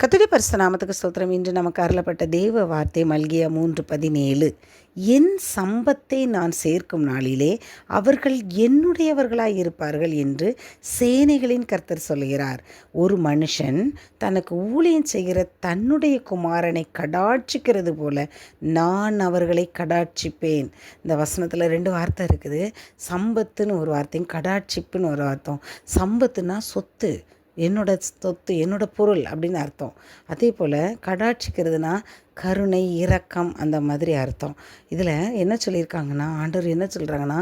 கத்துடைய பரிசுநாமத்துக்கு ஸ்தோத்திரம். இன்று நமக்கு அருளப்பட்ட தேவ வார்த்தை மல்கிய மூன்று பதினேழு. என் சம்பத்தை நான் சேர்க்கும் நாளிலே அவர்கள் என்னுடையவர்களாய் இருப்பார்கள் என்று சேனைகளின் கர்த்தர் சொல்கிறார் ஒரு மனுஷன் தனக்கு ஊழியம் செய்கிற தன்னுடைய குமாரனை கடாட்சிக்கிறது போல நான் அவர்களை கடாட்சிப்பேன். இந்த வசனத்தில் ரெண்டு வார்த்தை இருக்குது. சம்பத்துன்னு ஒரு வார்த்தையும் கடாட்சிப்புன்னு ஒரு அர்த்தம். சம்பத்துனா சொத்து. என்னோட சொத்து என்னோட பொருள் அப்படின்னு அர்த்தம். அதே போல் கடாட்சிக்கிறதுனா கருணை இரக்கம் அந்த மாதிரி அர்த்தம். இதில் என்ன சொல்லியிருக்காங்கன்னா ஆண்டவர் என்ன சொல்கிறாங்கன்னா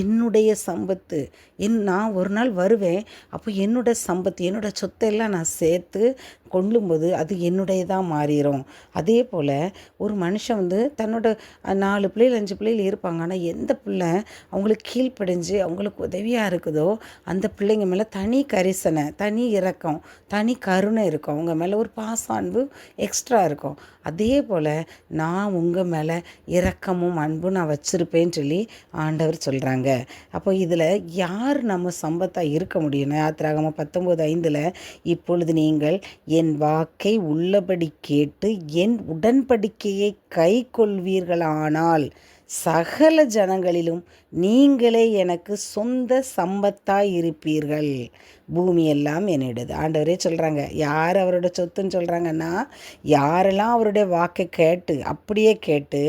என்னுடைய சம்பத்து என் நான் ஒரு நாள் வருவேன் அப்போ என்னோட சம்பத்து என்னோட சொத்தையெல்லாம் நான் சேர்த்து கொள்ளும்போது அது என்னுடையதாக மாறிடும் அதே போல் ஒரு மனுஷன் வந்து தன்னோட நாலு பிள்ளைகள் அஞ்சு பிள்ளைகள் இருப்பாங்க. ஆனால் எந்த பிள்ளை அவங்களுக்கு கீழ்ப்படிஞ்சு அவங்களுக்கு உதவியாக இருக்குதோ அந்த பிள்ளைங்க மேலே தனி கரிசனை தனி இரக்கம் தனி கருணை இருக்கும். அவங்க மேலே ஒரு பாசான்பு எக்ஸ்ட்ரா இருக்கும். அதே அதே போல் நான் உங்கள் மேலே இரக்கமும் அன்பும் நான் வச்சுருப்பேன்னு சொல்லி ஆண்டவர் சொல்கிறாங்க அப்போ இதில் யார் நம்ம சம்பத்தாக இருக்க முடியும் யாத்திராகம பத்தொம்போது ஐந்தில் இப்பொழுது நீங்கள் என் வாக்கை உள்ளபடி கேட்டு என் உடன்படிக்கையை கை கொள்வீர்களானால் சகல ஜனங்களிலும் நீங்களே எனக்கு சொந்த சம்பத்தாக இருப்பீர்கள் பூமி எல்லாம் என்னிடது. ஆண்டவரே சொல்கிறாங்க யார் அவரோட சொத்துன்னு சொல்கிறாங்கன்னா யாரெல்லாம் அவருடைய வாக்கை கேட்டு அப்படியே கேட்டு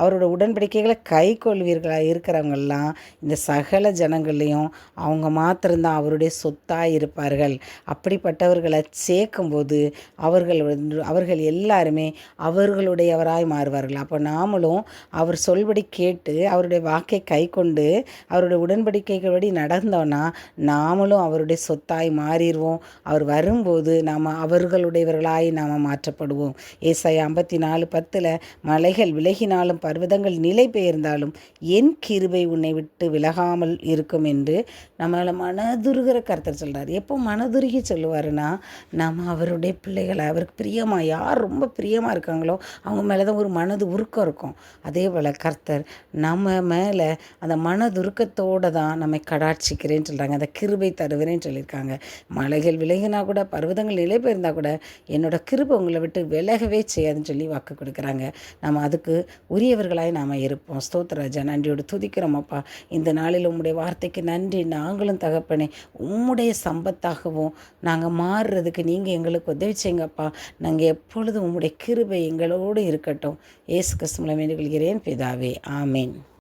அவரோட உடன்படிக்கைகளை கை கொள்வீர்களாக இருக்கிறவங்கெல்லாம் இந்த சகல ஜனங்கள்லேயும் அவங்க மாத்திரம்தான் அவருடைய சொத்தாக இருப்பார்கள் அப்படிப்பட்டவர்களை சேர்க்கும்போது அவர்கள் அவர்கள் எல்லாருமே அவர்களுடையவராய் மாறுவார்கள். அப்போ நாமளும் அவர் சொல்படி கேட்டு அவருடைய வாக்கை கை கொண்டு அவருடைய உடன்படிக்கைகளபடி நடந்தோன்னா நாமளும் அவருடைய சொத்தாய் மாறிடுவோம். அவர் வரும்போது நாம் அவர்களுடையவர்களாய் நாம் மாற்றப்படுவோம். ஏசாய் ஐம்பத்தி நாலு பத்தில் மலைகள் விலகினாலும் பர்வதங்கள் நிலை பெயர்ந்தாலும் என் கிருபை உன்னை விட்டு விலகாமல் இருக்கும் என்று நம்மளால் மனதுருகிற கருத்தர் சொல்கிறார் எப்போ மனதுருகி சொல்லுவாருன்னா நம்ம அவருடைய பிள்ளைகளை அவருக்கு பிரியமாக யார் ரொம்ப பிரியமாக இருக்காங்களோ அவங்க மேலே தான் ஒரு மனது உருக்கம் இருக்கும். அதே போல் கர்த்தர் நம்ம மேலே அந்த மனதுருக்கத்தோடு தான் நம்மை கடாட்சிக்கிறேன்னு சொல்கிறாங்க அந்த கிருபை தருவேன்னு சொல்லியிருக்காங்க. மலைகள் விலகினா கூட பர்வதங்கள் நிலை பெயர்ந்தால் கூட என்னோட கிருபை உங்களை விட்டு விலகவே செய்யாதுன்னு சொல்லி வாக்கு கொடுக்குறாங்க. நம்ம அதுக்கு உரியவர்களாய் நாம் இருப்போம். ஸ்தோத்ராஜா நன்றியோடு துதிக்கிறோம் அப்பா. இந்த நாளில் உம்முடைய வார்த்தைக்கு நன்றி. நாங்களும் தகப்பனே உம்முடைய சம்பத்தாகவும் நாங்கள் மாறுறதுக்கு நீங்கள் எங்களுக்கு உதவி செய்யுங்கப்பா நாங்கள் எப்பொழுதும் உம்முடைய கிருபை எங்களோடு இருக்கட்டும். ஏசு கஸ்மலம் வேண்டுகொள்கிறேன் பிதாவே Amen.